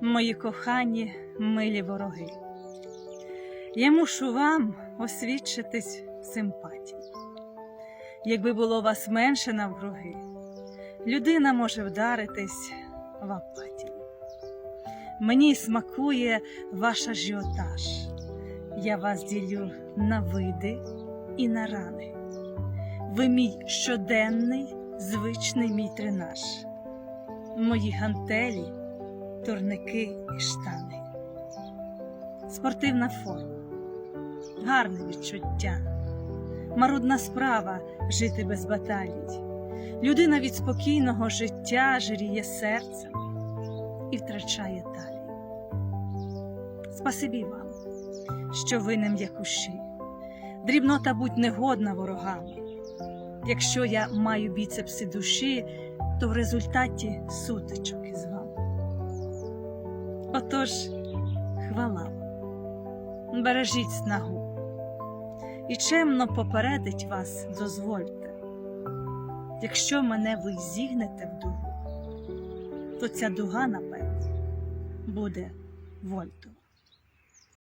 мої кохані, милі вороги. Я мушу вам освідчитись симпатії. Якби було вас менше навкруги, людина може вдаритись в апатію. Мені смакує ваш ажіотаж. Я вас ділю на види і на рани. Ви мій щоденний, звичний мій тренаж, мої гантелі, турники і штани. Спортивна форма, гарне відчуття, марудна справа жити без баталій. Людина від спокійного життя жиріє серцем і втрачає талію. Спасибі вам, що ви не м'якуші, дрібнота будь негодна ворогами. Якщо я маю біцепси душі, то в результаті сутичок із вами. Отож, хвала бережіть снагу і чемно попередить вас дозвольте. Якщо мене ви зігнете в дугу, то ця дуга, напевно, буде вольтом.